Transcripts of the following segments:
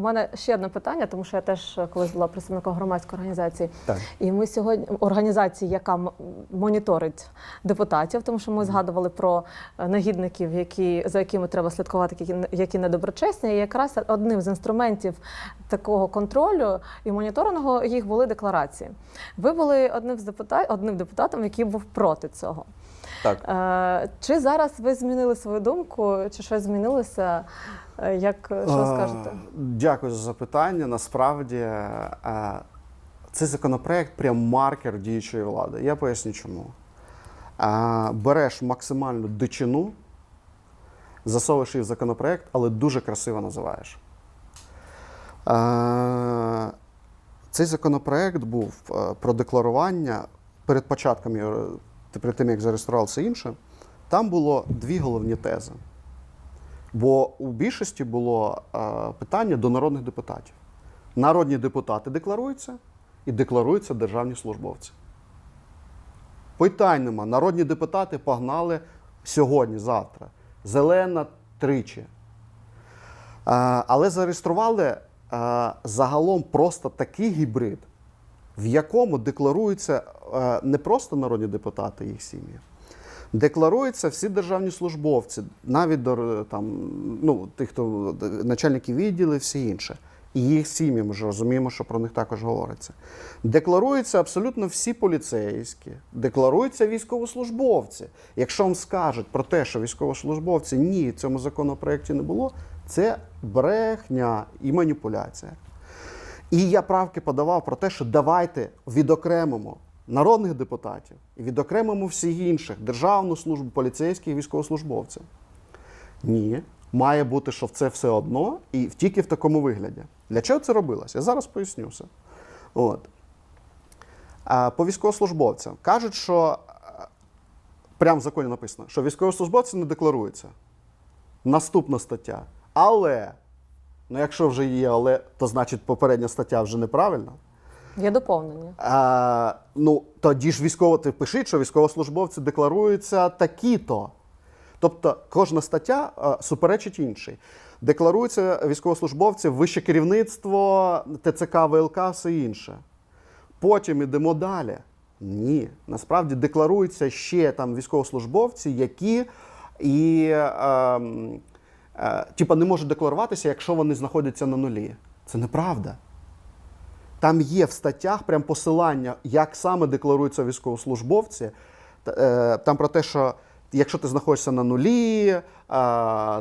у мене ще одне питання, тому що я теж е, колись була представником громадської організації. Так. І ми сьогодні організації, яка моніторить депутатів, тому що ми згадували про е, негідників, які за якими треба слідкувати, які, які недоброчесні. І якраз одним з інструментів такого контролю і моніторингу їх були декларації. Ви були одним з депутатів, одним депутатом, який був проти цього. Так. Е, Чи зараз ви змінили свою думку, чи щось змінилося? Е, Як що Е, скажете? Дякую за запитання. Насправді цей законопроект прям маркер діючої влади. Я поясню чому. Береш максимальну дичину, засовуєш її в законопроект, але дуже красиво називаєш. Цей законопроект був про декларування перед початком його, перед тим, як зареєструвалося інше. Там було дві головні тези. Бо у більшості було е, питання до народних депутатів. Народні депутати декларуються і декларуються державні службовці. Питань нема. Народні депутати погнали сьогодні, завтра. Зелена тричі. Е, але зареєстрували е, загалом просто такий гібрид, в якому декларуються е, не просто народні депутати їх сім'ї, декларуються всі державні службовці, навіть до там, ну, тих, хто начальники відділів, всі інше. І їх сім'ї, ми ж розуміємо, що про них також говориться. Декларуються абсолютно всі поліцейські, декларуються військовослужбовці. Якщо вам скажуть про те, що військовослужбовці ні, в цьому законопроекті не було, це брехня і маніпуляція. І я правки подавав про те, що давайте відокремимо народних депутатів і відокремимо всіх інших державну службу, поліцейських і військовослужбовців. Ні, має бути, що це все одно і тільки в такому вигляді. Для чого це робилося? Я зараз поясню все. От. А, по військовослужбовцям кажуть, що прямо в законі написано, що військовослужбовці не декларуються. Наступна стаття. Але, ну якщо вже є але, то значить попередня стаття вже неправильна. Є доповнення. А, ну, тоді ж військово, ти пишіть, що військовослужбовці декларуються такі-то. Тобто кожна стаття а, суперечить іншій. Декларуються військовослужбовці, вище керівництво, ТЦК, ВЛК, все інше. Потім ідемо далі. Ні, насправді декларуються ще там військовослужбовці, які і е, типа не можуть декларуватися, якщо вони знаходяться на нулі. Це неправда. Там є в статтях прям посилання, як саме декларуються військовослужбовці. Е, Там про те, що якщо ти знаходишся на нулі, е,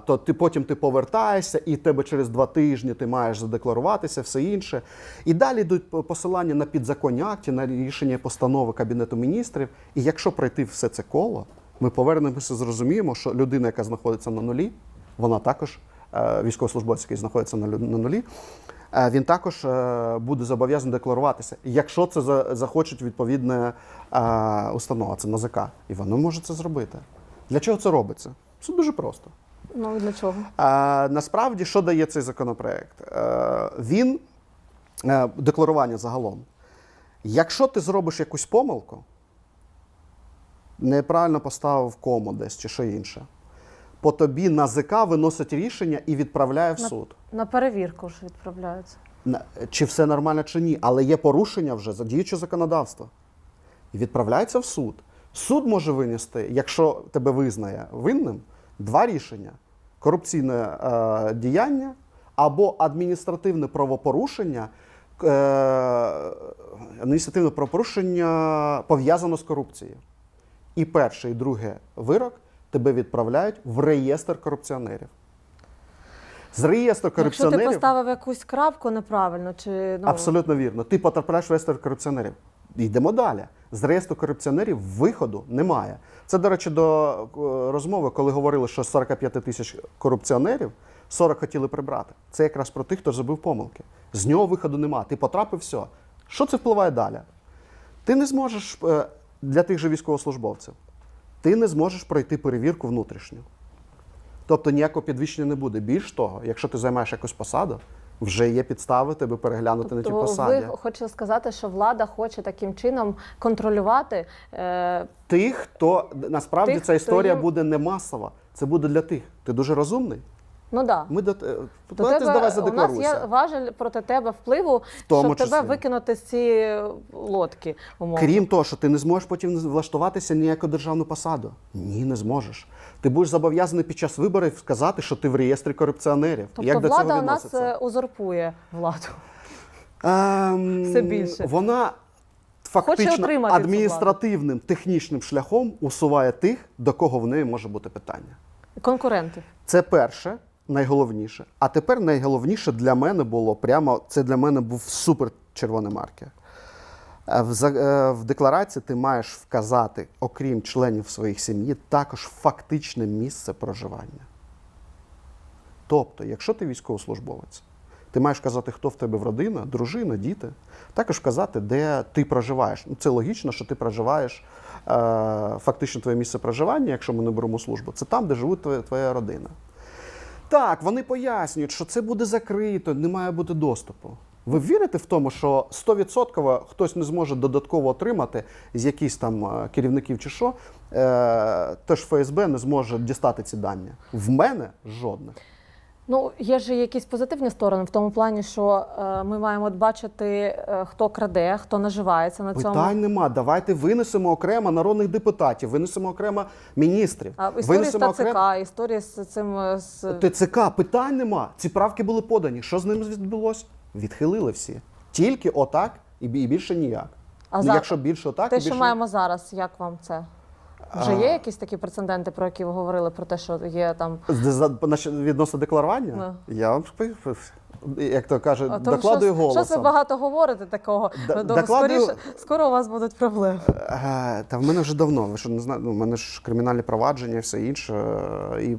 то ти потім ти повертаєшся, і тебе через два тижні ти маєш задекларуватися, все інше. І далі йдуть посилання на підзаконні акти, на рішення постанови Кабінету міністрів. І якщо пройти все це коло, ми повернемося, зрозуміємо, що людина, яка знаходиться на нулі, вона також е, військовослужбовець, який знаходиться на нулі. Е, Він також е, буде зобов'язаний декларуватися, якщо це за- захочуть відповідна установа, це НАЗК. І вони можуть це зробити. Для чого це робиться? Це дуже просто. Ну для чого? Е, насправді, що дає цей законопроект? Він декларування загалом. Якщо ти зробиш якусь помилку, неправильно поставив кому десь чи що інше, по тобі НАЗК виносить рішення і відправляє в На- суд. На перевірку ж відправляються. Чи все нормально, чи ні, але є порушення вже за діюче законодавство. І відправляється в суд. Суд може винести, якщо тебе визнає винним, два рішення: корупційне е, діяння або адміністративне правопорушення. Е, адміністративне правопорушення пов'язано з корупцією. І перше, і друге вирок тебе відправляють в реєстр корупціонерів. З реєстру корупціонерів. Якщо ти поставив якусь крапку неправильно, чи ну Абсолютно вірно. Ти потрапляєш в реєстр корупціонерів. Йдемо далі. З реєстру корупціонерів виходу немає. Це, до речі, до е, розмови, коли говорили, що 45 тисяч корупціонерів 40 хотіли прибрати. Це якраз про тих, хто зробив помилки. З нього виходу нема. Ти потрапив все. Що це впливає далі? Ти не зможеш е, для тих же військовослужбовців, ти не зможеш пройти перевірку внутрішню. Тобто ніякого підвищення не буде. Більш того, якщо ти займаєш якусь посаду, вже є підстави тебе переглянути на ті посади. посаді. ви хочете сказати, що влада хоче таким чином контролювати е, Тих, хто насправді Тих, ця хто історія їм- буде не масова. Це буде для тих. Ти дуже розумний. Ну да. Ми до, е, До давайте давай у нас є важель проти тебе впливу, тому щоб тебе викинути з цієї лодки. Умовно. Крім того, що ти не зможеш потім влаштуватися ніяку державну посаду. Ні, не зможеш. Ти будеш зобов'язаний під час виборів сказати, що ти в реєстрі корупціонерів. Тобто Як до влада цього у нас е, узурпує владу. Ем, все більше. Вона фактично адміністративним технічним шляхом усуває тих, до кого в неї може бути питання. Конкурентів. Це перше, найголовніше. А тепер найголовніше для мене було прямо це для мене був супер червоний маркер. Е, В, е, в декларації ти маєш вказати, окрім членів своїх сім'ї, також фактичне місце проживання. Тобто, якщо ти військовослужбовець, ти маєш вказати, хто в тебе в родина, дружина, діти, також вказати, де ти проживаєш. Ну, це логічно, що ти проживаєш е, фактично твоє місце проживання, якщо ми не беремо службу, це там, де живе твоя, твоя родина. Так, вони пояснюють, що це буде закрито, не має бути доступу. Ви вірите в тому, що 100% хтось не зможе додатково отримати з якихось там е, керівників чи що, е, теж ФСБ не зможе дістати ці дані? В мене жодних. Ну, є ж якісь позитивні сторони в тому плані, що е, ми маємо бачити, е, хто краде, хто наживається на цьому. Питань нема. Давайте винесемо окремо народних депутатів, винесемо окремо міністрів. А історії з ТЦК, історії з цим е, з ТЦК питань нема. Ці правки були подані. Що з ними відбулося? Відхилили всі. Тільки отак і і більше ніяк. А ну, за- якщо більше отак, те, і більше що маємо зараз. Як вам це? Вже є якісь такі прецеденти, про які ви говорили, про те, що є там відносно декларування, я вам як то каже, А докладую щось, щось ви багато говорите такого. Д- Ну, докладую- скоріше, скоро у вас будуть проблеми. Е, Та в мене вже давно. Ви що не знаєте, ну, в мене ж кримінальні провадження і все інше. І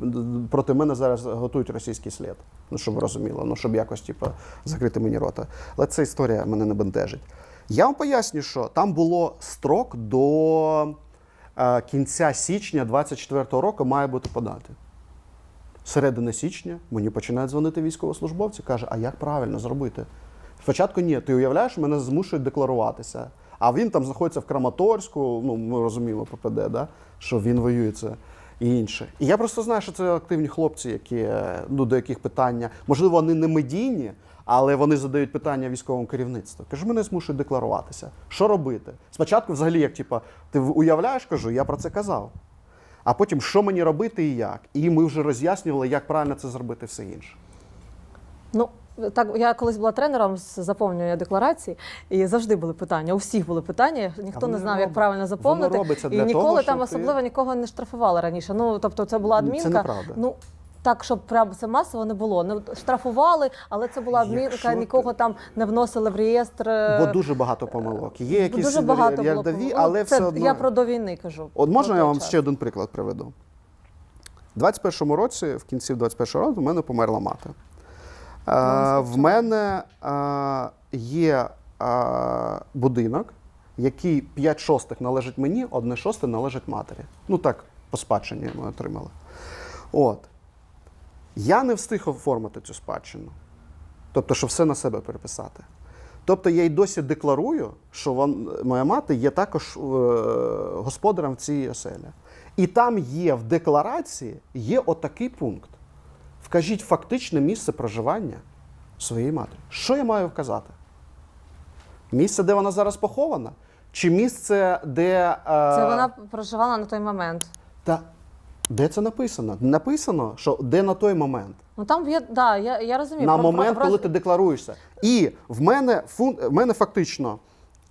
проти мене зараз готують російський слід. Ну, щоб ви розуміли, ну щоб якось типу, закрити мені рота. Але ця історія мене не бентежить. Я вам поясню, що там було строк до кінця січня 24-го року має бути подати. Середини січня мені починають дзвонити військовослужбовці, каже, а як правильно зробити? Спочатку ні, ти уявляєш, мене змушують декларуватися. А він там знаходиться в Краматорську, ну ми розуміємо ППД, да? що він воює це і інше. І я просто знаю, що це активні хлопці, які, е, ну, до яких питання, можливо, вони не медійні, але вони задають питання військовому керівництву. Кажу, мене змушують декларуватися. Що робити? Спочатку, взагалі, як типа, ти уявляєш, кажу, я про це казав. А потім, що мені робити і як. І ми вже роз'яснювали, як правильно це зробити все інше. Ну так я колись була тренером з заповнювання декларацій, і завжди були питання. У всіх були питання. Ніхто не знав, роб- як правильно заповнити. воно робиться і ніколи того, там щоб ти- особливо нікого не штрафували раніше. Ну тобто, це була Ні, це неправда. Ну так, щоб прямо це масово не було. Не штрафували, але це була адмінка. Якщо Нікого там не вносили в реєстр. Бо дуже багато помилок. Є якісь Дуже багато було рядові, помилок. але Ну, все одно. я про до війни кажу. От можна я вам час. ще один приклад приведу? У 21-му році, в кінці 21-го року, в мене померла мати. Е, в мене е, є е, будинок, який 5 шостих належить мені, 1 шосте належить матері. Ну так, по спадщині ми отримали. От. Я не встиг оформити цю спадщину. Тобто, що все на себе переписати. Тобто я й досі декларую, що вон, моя мати є також е, господарем в цій оселі. І там є в декларації є отакий пункт. Вкажіть фактичне місце проживання своєї матері. Що я маю вказати? Місце, де вона зараз похована? Чи місце, де. Е, Це вона проживала на той момент. Та де це написано? Написано, що де на той момент. Ну там є, да, я, я розумію. на Про- момент, про- коли ти декларуєшся. І в мене фун... в мене фактично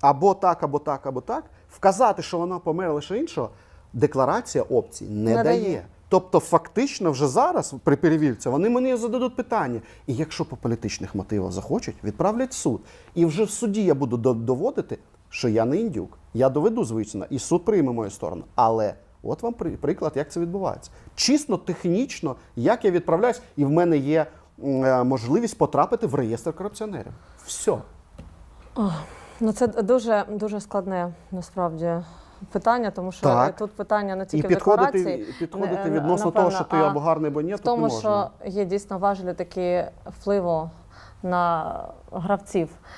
або так, або так, або так. Вказати, що вона померла лише іншого, декларація опцій не, Не дає. дає. Тобто, фактично, вже зараз при перевірці вони мені зададуть питання. І якщо по політичних мотивах захочуть, відправлять в суд. І вже в суді я буду до- доводити, що я не індюк. Я доведу, звично, і суд прийме мою сторону. Але от вам приклад, як це відбувається. Чисно, технічно, як я відправляюсь, і в мене є е, можливість потрапити в реєстр корупціонерів. Все. Ну це дуже дуже складне насправді питання, тому що Так. тут питання не І тільки в підходити, декларації, підходити не- відносно напевно, того, що ти або гарний, або ні, в тут не тому, можна. що є дійсно важелі такі впливу на гравців.